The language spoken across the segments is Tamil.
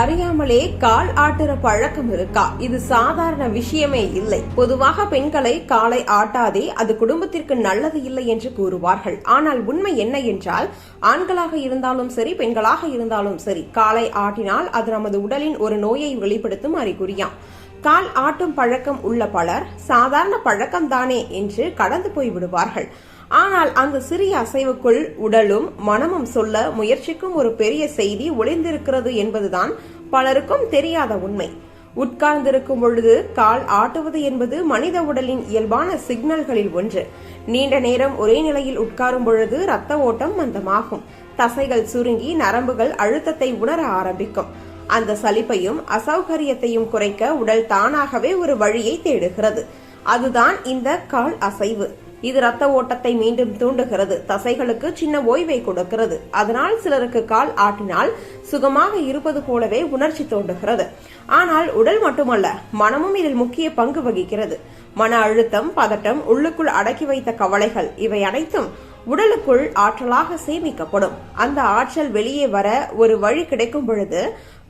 அறியாமலே கால் ஆட்டுற பழக்கம் இருக்கா? இது சாதாரண விஷயமே இல்லை. பொதுவாக பெண்களை காலை ஆட்டாதே அது குடும்பத்திற்கு நல்லது இல்லை என்று கூறுவார்கள். ஆனால் உண்மை என்ன என்றால் ஆண்களாக இருந்தாலும் சரி பெண்களாக இருந்தாலும் சரி காலை ஆட்டினால் அது நமது உடலின் ஒரு நோயை வெளிப்படுத்தும் அறிகுறியாம். கால் ஆட்டும் பழக்கம் உள்ள பலர் சாதாரண பழக்கம்தானே என்று கடந்து போய் விடுவார்கள். ஆனால் அந்த சிறிய அசைவுக்குள் உடலும் மனமும் சொல்ல முயற்சிக்கும் ஒரு பெரிய செய்தி ஒளிந்திருக்கிறது என்பதுதான் பலருக்கும் தெரியாத உண்மை. உட்கார்ந்திருக்கும் பொழுது கால் ஆட்டுவது என்பது மனித உடலின் இயல்பான சிக்னல்களில் ஒன்று. நீண்ட நேரம் ஒரே நிலையில் உட்காரும் பொழுது ரத்த ஓட்டம் மந்தமாகும். தசைகள் சுருங்கி நரம்புகள் அழுத்தத்தை உணர ஆரம்பிக்கும். அந்த சலிப்பையும் அசௌகரியத்தையும் குறைக்க உடல் தானாகவே ஒரு வழியை தேடுகிறது. அதுதான் இந்த கால் அசைவு. இது ரத்த ஓட்டத்தை மீண்டும் தூண்டுகிறது. தசைகளுக்கு சின்ன ஓய்வை கொடுக்கிறது. அதனால் சிலருக்கு கால் ஆட்டினால் சுகமாக இருப்பது போலவே உணர்ச்சி தோன்றுகிறது ஆனால் உடல் மட்டுமல்ல மனமும் இதில் முக்கிய பங்கு வகிக்கிறது. மன அழுத்தம் பதட்டம் உள்ளுக்குள் அடக்கி வைத்த கவலைகள் இவை அனைத்தும் உடலுக்குள் ஆற்றலாக சேமிக்கப்படும். அந்த ஆற்றல் வெளியே வர ஒரு வழி கிடைக்கும் பொழுது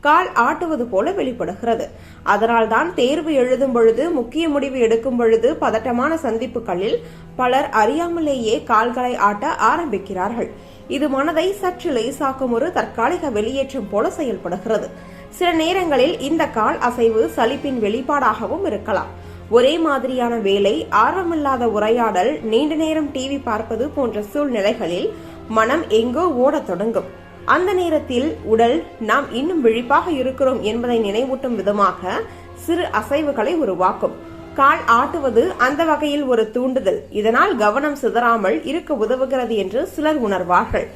கால் ஆட்டுவது போல வெளிப்படுகிறது. அதனால்தான் தேர்வு எழுதும் பொழுது முக்கிய முடிவு எடுக்கும் பொழுது பதட்டமான சந்திப்புகளில் பலர் அறியாமலேயே கால்களை ஆட்ட ஆரம்பிக்கிறார்கள். இது மனதை சற்று லேசாக்கும் ஒரு தற்காலிக வெளியேற்றம் போல செயல்படுகிறது. சில நேரங்களில் இந்த கால் அசைவு சலிப்பின் வெளிப்பாடாகவும் இருக்கலாம். ஒரே மாதிரியான வேலை ஆர்வமில்லாத உரையாடல் நீண்ட நேரம் டிவி பார்ப்பது போன்ற சூழ்நிலைகளில் மனம் எங்கோ ஓடத் தொடங்கும். அந்த நேரத்தில் உடல் நாம் இன்னும் விழிப்பாக இருக்கிறோம் என்பதை நினைவூட்டும் விதமாக சிறு அசைவுகளை உருவாக்கும். கால் ஆட்டுவது அந்த வகையில் ஒரு தூண்டுதல். இதனால் கவனம் சிதறாமல் இருக்க உதவுகிறது என்று சிலர் உணர்வார்கள்.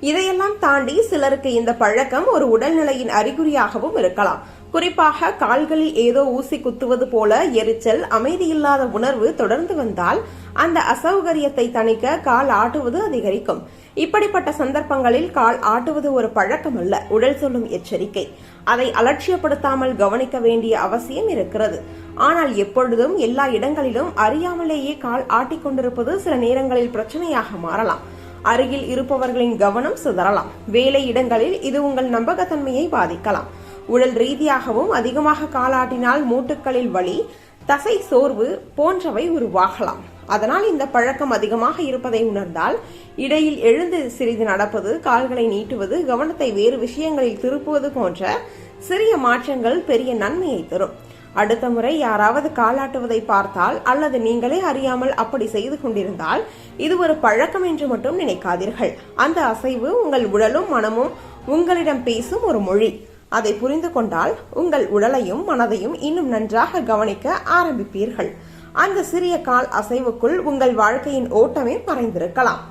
இதையெல்லாம் தாண்டி சிலருக்கு இந்த பழக்கம் ஒரு உடல்நிலையின் அறிகுறியாகவும் இருக்கலாம். குறிப்பாக கால்களில் ஏதோ ஊசி குத்துவது போல எரிச்சல் அமைதியில்லாத உணர்வு தொடர்ந்து வந்தால் அந்த அசௌகரியத்தை தணிக்க கால் ஆட்டுவது அதிகரிக்கும். இப்படிப்பட்ட சந்தர்ப்பங்களில் கால் ஆட்டுவது ஒரு பழக்கம் அல்ல உடல் சொல்லும் எச்சரிக்கை. அதை அலட்சியப்படுத்தாமல் கவனிக்க வேண்டிய அவசியம் இருக்கிறது. ஆனால் எப்பொழுதும் எல்லா இடங்களிலும் அறியாமலேயே கால் ஆட்டிக்கொண்டிருப்பது சில நேரங்களில் பிரச்சனையாக மாறலாம். அருகில் இருப்பவர்களின் கவனம் சிதறலாம். வேலை இடங்களில் இது உங்கள் நம்பகத்தன்மையை பாதிக்கலாம். உடல் ரீதியாகவும் அதிகமாக காலாட்டினால் மூட்டுக்களில் வலி தசை சோர்வு போன்றவை உருவாகலாம். அதனால் இந்த பழக்கம் அதிகமாக இருப்பதை உணர்ந்தால் இடையில் எழுந்து சிறிது நடப்பது கால்களை நீட்டுவது கவனத்தை வேறு விஷயங்களில் திருப்புவது போன்ற சிறிய மாற்றங்கள் பெரிய நன்மையை தரும். அடுத்த முறை யாராவது காலாட்டுவதை பார்த்தால் அல்லது நீங்களே அறியாமல் அப்படி செய்து கொண்டிருந்தால் இது ஒரு பழக்கம் என்று மட்டும் நினைக்காதீர்கள். அந்த அசைவு உங்கள் உடலும் மனமும் உங்களிடம் பேசும் ஒரு மொழி. அதை புரிந்து கொண்டால் உங்கள் உடலையும் மனதையும் இன்னும் நன்றாக கவனிக்க ஆரம்பிப்பீர்கள். அந்த சிறிய கால் அசைவுக்குள் உங்கள் வாழ்க்கையின் ஓட்டமே மறைந்திருக்கலாம்.